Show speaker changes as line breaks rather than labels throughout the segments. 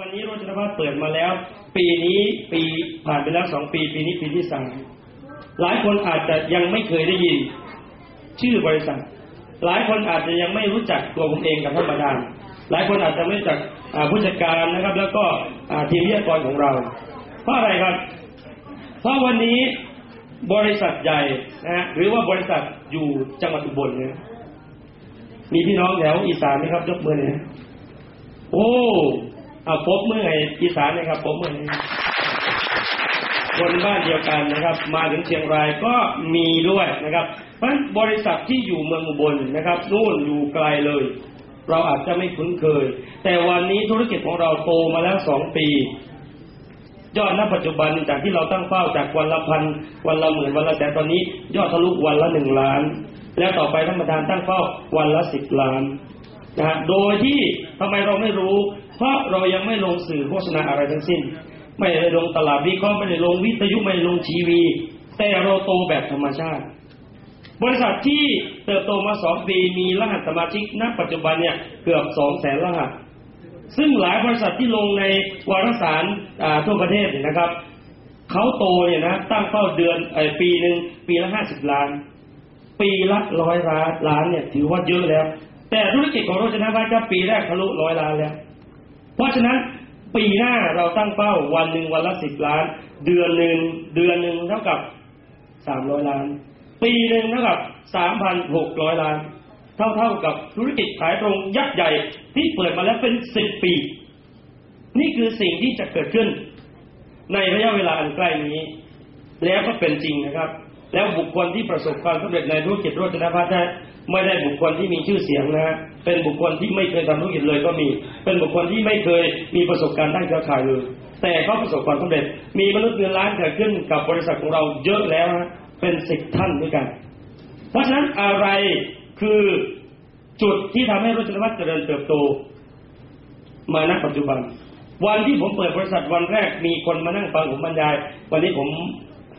วันนี้โรจนพัฒน์เปิดมาแล้ว ปีนี้ปีผ่านไปแล้วสองปี ปีนี้ปีที่สามหลายคนอาจจะยังไม่เคยได้ยิน ชื่อบริษัท หลายคนอาจจะยังไม่รู้จักตัวผมเองกับท่านประธาน หลายคนอาจจะไม่รู้จักผู้จัดการนะครับ แล้วก็ทีมวิทยากรของเรา เพราะอะไรครับ เพราะวันนี้บริษัทใหญ่นะฮะหรือว่าบริษัทอยู่จังหวัดอุบลเนี่ยมีพี่น้องแถวอีสานไหมครับยกมือหน่อยโอ้ เอาปบเมื่อไงอีสานนะครับปบเมื่อให้คนบ้านเดียวกันนะครับ มาถึงเชียงรายก็มีด้วยนะครับเพราะฉะนั้นบริษัทที่อยู่เมืองอุบลนะครับนู่นอยู่ไกลเลย เราอาจจะไม่คุ้นเคย แต่วันนี้ธุรกิจของเราโตมาแล้วสองปียอดณปัจจุบันจากที่เราตั้งเป้าจากวันละพันวันละหมื่นวันละแสนตอนนี้ ยอดทะลุวันละหนึ่งล้าน แล้วต่อไปท่านประธานตั้งเป้าวันละสิบล้าน นะโดยที่ทำไมเราไม่รู้ เพราะเรายังไม่ลงสื่อโฆษณาอะไรทั้งสิ้น ไม่ได้ลงตลาดวิเคราะห์ไม่ได้ลงวิทยุไม่ได้ลงทีวี แต่เราโตแบบธรรมชาติ บริษัทที่เติบโตมาสองปีมีรหัสสมาชิกณปัจจุบันเนี่ยเกือบสองแสนรหัสซึ่งหลายบริษัทที่ลงในวารสารทั่วประเทศเนี่ยนะครับเขาโตเนี่ยนะตั้งเป้าเดือนไอปีหนึ่งปีละห้าสิบล้าน ปีละร้อยล้านล้านเนี่ยถือว่าเยอะแล้ว แต่ธุรกิจของโรจนะพัฒน์ก็ปีแรกทะลุร้อยล้านแล้ว เพราะฉะนั้นปีหน้าเราตั้งเป้าวันหนึ่งวันละสิบล้าน เดือนหนึ่งเดือนหนึ่งเท่ากับสามร้อยล้าน ปีหนึ่งเท่ากับสามพันหกร้อยล้าน เท่าเท่ากับธุรกิจขายตรงยักษ์ใหญ่ที่เปิดมาแล้วเป็นสิบปี นี่คือสิ่งที่จะเกิดขึ้น ในระยะเวลาอันใกล้นี้ แล้วก็เป็นจริงนะครับ แล้วบุคคลที่ประสบความสำเร็จในธุรกิจโรจนพัฒน์นะไม่ได้บุคคลที่มีชื่อเสียงนะฮะเป็นบุคคลที่ไม่เคยทำธุรกิจเลยก็มี เป็นบุคคลที่ไม่เคยมีประสบการณ์ด้านเครือข่ายเลย แต่เขาประสบความสำเร็จ มีมนุษย์เงินล้านเกิดขึ้นกับบริษัทของเราเยอะแล้วนะเป็นสิบท่านด้วยกัน เพราะฉะนั้นอะไรคือจุดที่ทำให้โรจนพัฒน์เจริญเติบโต มาณปัจจุบันวันที่ผมเปิดบริษัทวันแรกมีคนมานั่งฟังผมบรรยาย วันนี้ผม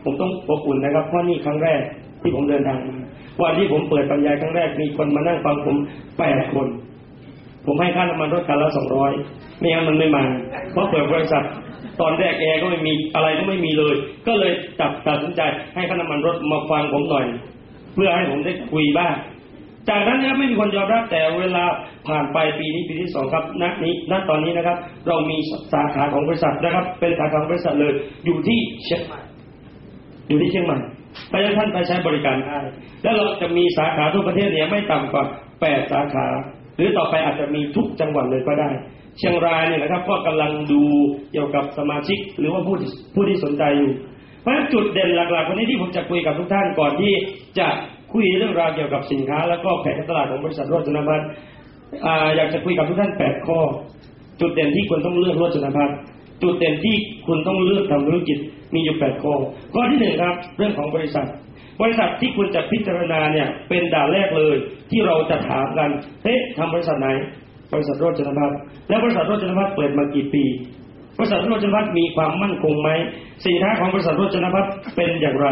ผมต้องอบอุ่นนะครับเพราะนี่ครั้งแรกที่ผมเดินทางมาวันที่ผมเปิดบรรยายครั้งแรกมีคนมานั่งฟังผมแปดคน ผมให้ค่าน้ำมันรถคันละสองร้อยไม่งั้นมันไม่มา เพราะเปิดบริษัทตอนแรกแอร์ก็ไม่มีอะไรก็ไม่มีเลย ก็เลยจับตัดสินใจให้ค่าน้ำมันรถมาฟังผมหน่อย เพื่อให้ผมได้คุยบ้างจากนั้นนะครับไม่มีคนยอมรับแต่เวลาผ่านไปปีนี้ปีที่สองครับณนี้ณตอนนี้นะครับ เรามีสาขาของบริษัทนะครับ เป็นสาขาของบริษัทเลยอยู่ที่เชียงใหม่ อยู่ที่เชียงใหม่ไปยังท่านไปใช้บริการได้แล้วเราจะมีสาขาทั่วประเทศเนี่ยไม่ต่ำกว่าแปดสาขา หรือต่อไปอาจจะมีทุกจังหวัดเลยก็ได้ เชียงรายเนี่ยนะครับก็กำลังดูเกี่ยวกับสมาชิก หรือว่าผู้ที่ผู้ที่สนใจอยู่ เพราะฉะนั้นจุดเด่นหลักๆวันนี้ที่ผมจะคุยกับทุกท่านก่อนที่จะคุยเรื่องราวเกี่ยวกับสินค้า แล้วก็แผนตลาดของบริษัทโรจนพัฒน์อยากจะคุยกับทุกท่านแปดข้อ จุดเด่นที่คุณต้องเลือกโรจนพัฒน์จุดเด่นที่คุณต้องเลือกทำธุรกิจ มีอยู่แปดข้อข้อที่หนึ่งครับ เรื่องของบริษัท บริษัทที่คุณจะพิจารณาเนี่ยเป็นด่านแรกเลย ที่เราจะถามกันเฮ้ยทำบริษัทไหน บริษัทโรจนพัฒน์แล้วบริษัทโรจนพัฒน์เปิดมากี่ปีบริษัทโรจนพัฒน์มีความมั่นคงไหมสินค้าของบริษัทโรจนพัฒน์เป็นอย่างไร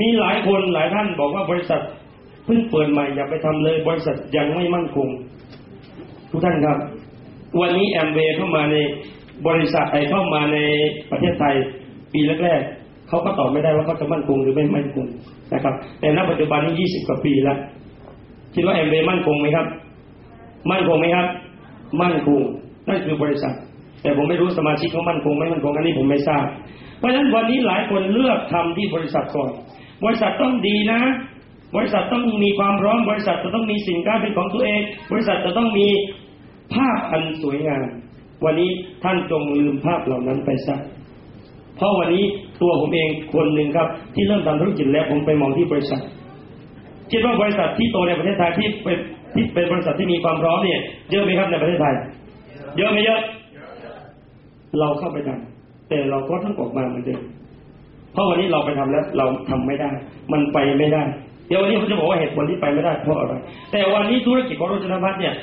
มีหลายคนหลายท่านบอกว่าบริษัทเพิ่งเปิดใหม่อย่าไปทำเลย บริษัทยังไม่มั่นคง ทุกท่านครับ วันนี้แอมเบเข้ามาในบริษัทไอเข้ามาในประเทศไทย ปีแรกๆเขาก็ตอบไม่ได้ว่าเขาจะมั่นคงหรือไม่มั่นคงนะครับ แต่ณปัจจุบันนี้ยี่สิบกว่าปีแล้วคิดว่าแอมเบมั่นคงไหมครับ มั่นคงไหมครับ มั่นคงนั่นคือบริษัท แต่ผมไม่รู้สมาชิกเขามั่นคงไม่มั่นคงอันนี้ผมไม่ทราบ เพราะฉะนั้นวันนี้หลายคนเลือกทำที่บริษัทก่อน บริษัทต้องดีนะ บริษัทต้องมีความพร้อม บริษัทจะต้องมีสินค้าเป็นของตัวเอง บริษัทจะต้องมีภาพอันสวยงาม วันนี้ท่านจงลืมภาพเหล่านั้นไปซะ เพราะวันนี้ตัวผมเองคนหนึ่งครับ ที่เริ่มทำธุรกิจแล้วผมไปมองที่บริษัทคิดว่าบริษัทที่โตในประเทศไทยที่เป็นที่เป็นบริษัทที่มีความพร้อมเนี่ยเยอะไหมครับในประเทศไทย เยอะไหมเยอะ เราเข้าไปทำแต่เราก็ต้องออกมาเหมือนเดิมเพราะวันนี้เราไปทำแล้วเราทำไม่ได้ มันไปไม่ได้ เดี๋ยววันนี้ผมจะบอกว่าเหตุผลที่ไปไม่ได้เพราะอะไร แต่วันนี้ธุรกิจของโรจนพัฒน์เนี่ย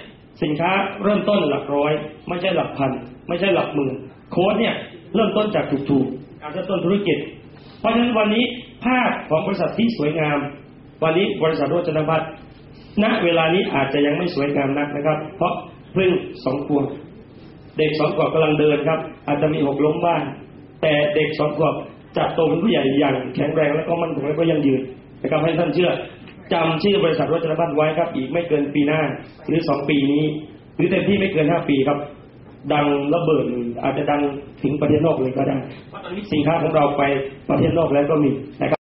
สินค้าเริ่มต้นหลักร้อย ไม่ใช่หลักพัน ไม่ใช่หลักหมื่นโค้ดเนี่ยเริ่มต้นจากถูกๆ การเริ่มต้นธุรกิจ เพราะฉะนั้นวันนี้ภาพของบริษัทที่สวยงาม วันนี้บริษัทโรจนพัฒน์ณเวลานี้อาจจะยังไม่สวยงามนักนะครับ เพราะเพิ่งสองขวบเด็กสองขวบกำลังเดินครับ อาจจะมีหกล้มบ้างแต่เด็กสองขวบจะโตเป็นผู้ใหญ่อย่างแข็งแรงและก็มั่นคงและก็ยั่งยืนนะครับให้ท่านเชื่อจำชื่อบริษัทรถจรบ้านไว้ครับ อีกไม่เกินปีหน้า หรือสองปีนี้ หรือเต็มที่ไม่เกินห้าปีครับ ดังระเบิดเลยอาจจะดังถึงประเทศนอกเลยก็ได้เพราะตอนนี้สินค้าของเราไปประเทศนอกแล้วก็มีนะครับ